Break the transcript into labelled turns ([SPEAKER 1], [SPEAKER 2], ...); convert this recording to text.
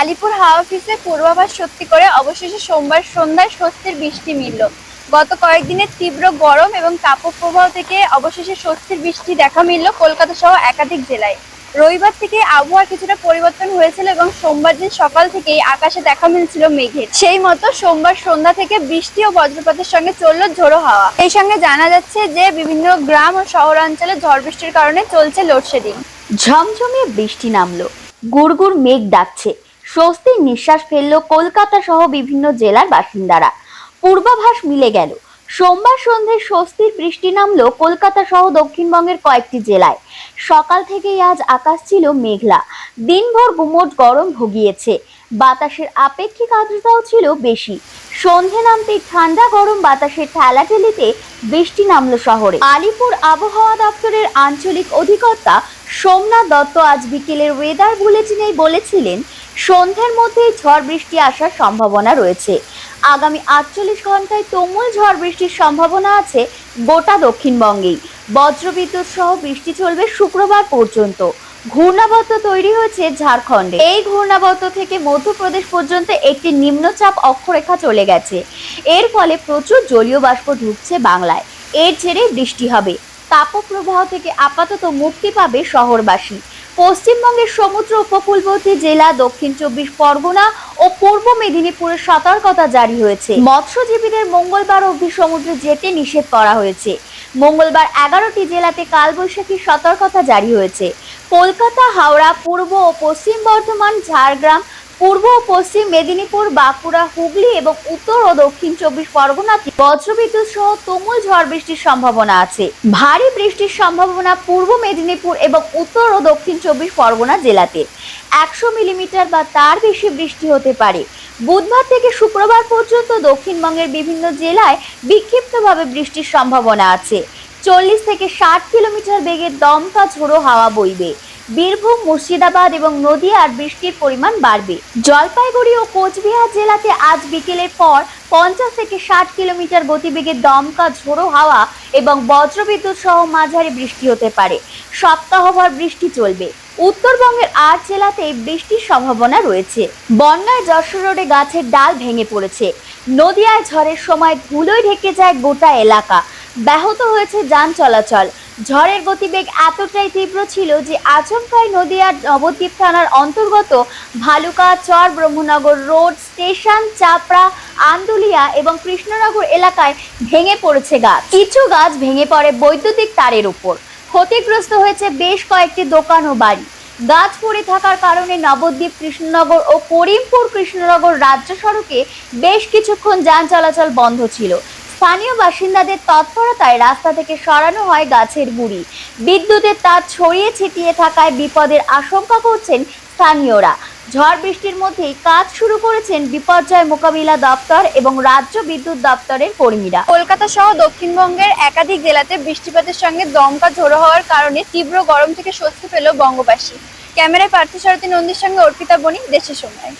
[SPEAKER 1] আলিপুর হাওয়া অফিসে পূর্বাভাস সত্যি করে অবশেষে সোমবার সন্ধ্যায় স্বস্তির বৃষ্টি মিলল। গত কয়েকদিনের তীব্র গরম এবং তাপপ্রবাহ থেকে অবশেষে স্বস্তির বৃষ্টি দেখা মিলল কলকাতা সহ একাধিক জেলায়। রবিবার থেকে আবহাওয়া কিছুটা পরিবর্তন হয়েছিল এবং সোমবার দিন সকাল থেকেই আকাশে দেখা মিলছিল মেঘের। সেই মতো সোমবার সন্ধ্যা থেকে বৃষ্টি ও বজ্রপাতের সঙ্গে চলল ঝোড়ো হাওয়া। এই সঙ্গে জানা যাচ্ছে যে বিভিন্ন গ্রাম ও শহরাঞ্চলে ঝড় বৃষ্টির কারণে চলছে লোডশেডিং।
[SPEAKER 2] ঝমঝমিয়ে বৃষ্টি নামলো। গুড়গুড় মেঘ ডাকছে। স্বস্তির নিঃশ্বাস ফেলল কলকাতা সহ বিভিন্ন জেলার বাসিন্দারা। পূর্বাভাস মিলে গেল। সোমবার সন্ধ্যায় স্বস্তির বৃষ্টি নামলো কলকাতা সহ দক্ষিণবঙ্গের কয়েকটি জেলায়। সকাল থেকেই আজ আকাশ ছিল মেঘলা। দিনভর গুমোট গরম ভুগিয়েছে। বাতাসের আপেক্ষিক আর্দ্রতাও ছিল বেশি। সন্ধে নামতে ঠান্ডা গরম বাতাসের ঠেলাঠেলিতে বৃষ্টি নামলো শহরে। আলিপুর আবহাওয়া দপ্তরের আঞ্চলিক অধিকর্তা সোমনাথ দত্ত আজ বিকেলের ওয়েদার বুলেটিনেই বলেছিলেন সন্ধ্যের মধ্যেই ঝড় বৃষ্টি আসার সম্ভাবনা রয়েছে। আগামী আটচল্লিশ ঘন্টায় তুমুল ঝড় বৃষ্টির সম্ভাবনা আছে গোটা দক্ষিণবঙ্গেই। বজ্রবিদ্যুৎ সহ বৃষ্টি চলবে শুক্রবার পর্যন্ত। ঘূর্ণাবর্ত তৈরি হয়েছে ঝাড়খণ্ডে। এই ঘূর্ণাবর্ত থেকে মধ্যপ্রদেশ পর্যন্ত একটি নিম্নচাপ অক্ষরেখা চলে গেছে। এর ফলে প্রচুর জলীয় বাষ্প ঢুকছে বাংলায়। এর জেরে বৃষ্টি হবে। তাপপ্রবাহ থেকে আপাতত মুক্তি পাবে শহরবাসী। পশ্চিমবঙ্গের সমুদ্র উপকূলবর্তী জেলা, দক্ষিণ চব্বিশ পরগনা ও পূর্ব মেদিনীপুরে সতর্কতা জারি হয়েছে। মৎস্যজীবীদের মঙ্গলবার অবধি সমুদ্রে যেতে নিষেধ করা হয়েছে। মঙ্গলবার এগারোটি জেলাতে কালবৈশাখীর সতর্কতা জারি হয়েছে। কলকাতা, হাওড়া, পূর্ব ও পশ্চিম বর্ধমান, ঝাড়গ্রাম পূর্ব ও পশ্চিম মেদিনীপুর, বাঁকুড়া, হুগলি এবং উত্তর ও দক্ষিণ চব্বিশ পরগনাতে বজ্রবিদ্যুৎ সহ তুমুল ঝড় বৃষ্টির সম্ভাবনা আছে। ভারী বৃষ্টির সম্ভাবনা পূর্ব মেদিনীপুর এবং উত্তর ও দক্ষিণ চব্বিশ পরগনা জেলাতে। একশো মিলিমিটার বা তার বেশি বৃষ্টি হতে পারে। বুধবার থেকে শুক্রবার পর্যন্ত দক্ষিণবঙ্গের বিভিন্ন জেলায় বিক্ষিপ্তভাবে বৃষ্টির সম্ভাবনা আছে। চল্লিশ থেকে ষাট কিলোমিটার বেগে দমকা ঝোড়ো হাওয়া বইবে। বীরভূম, মুর্শিদাবাদ এবং নদিয়ার বৃষ্টির পরিমাণ বাড়বে। জলপাইগুড়ি ও কোচবিহার জেলাতে আজ বিকেলের পর পঞ্চাশ থেকে ষাট কিলোমিটার গতিবেগে দমকা ঝোড়ো হাওয়া এবং বজ্রবিদ্যুৎ সহ মাঝারি বৃষ্টি হতে পারে। সপ্তাহভর বৃষ্টি চলবে। উত্তরবঙ্গের আট জেলাতে বৃষ্টির সম্ভাবনা রয়েছে। বন্যায় যশোর রোডে গাছের ডাল ভেঙে পড়েছে। নদিয়ায় ঝড়ের সময় ধুলোয় ঢেকে যায় গোটা এলাকা। ব্যাহত হয়েছে যান চলাচল। ঝড়ের গতিবেগ এতটাই তীব্র ছিল যে আচমকাই নদিয়ার নবদ্বীপ থানার অন্তর্গত ভালুকা, চর, ব্রহ্মনগর রোড, স্টেশন, চাপড়া, আন্দুলিয়া এবং কৃষ্ণনগর এলাকায় ভেঙে পড়েছে গাছ। কিছু গাছ ভেঙে পড়ে বৈদ্যুতিক তারের উপর। ক্ষতিগ্রস্ত হয়েছে বেশ কয়েকটি দোকান ও বাড়ি। গাছ পড়ে থাকার কারণে নবদ্বীপ, কৃষ্ণনগর ও করিমপুর, কৃষ্ণনগর রাজ্য সড়কে বেশ কিছুক্ষণ যান চলাচল বন্ধ ছিল। স্থানীয় বাসিন্দাদের তৎপরতায় রাস্তা থেকে সরানো হয় গাছের গুড়ি। বিদ্যুতের তার ছড়িয়ে ছিটিয়ে থাকায় বিপদের আশঙ্কা করছেন স্থানীয়রা। ঝড় বৃষ্টির মধ্যেই কাজ শুরু করেছেন বিপর্যয় মোকাবিলা দপ্তর এবং রাজ্য বিদ্যুৎ দপ্তরের কর্মীরা।
[SPEAKER 1] কলকাতা সহ দক্ষিণবঙ্গের একাধিক জেলাতে বৃষ্টিপাতের সঙ্গে দমকা ঝোড়ো হওয়ার কারণে তীব্র গরম থেকে স্বস্তি পেল বঙ্গবাসী। ক্যামেরায় পার্থ সারথী নন্দীর সঙ্গে অর্পিতা বণিক, দেশের সময়।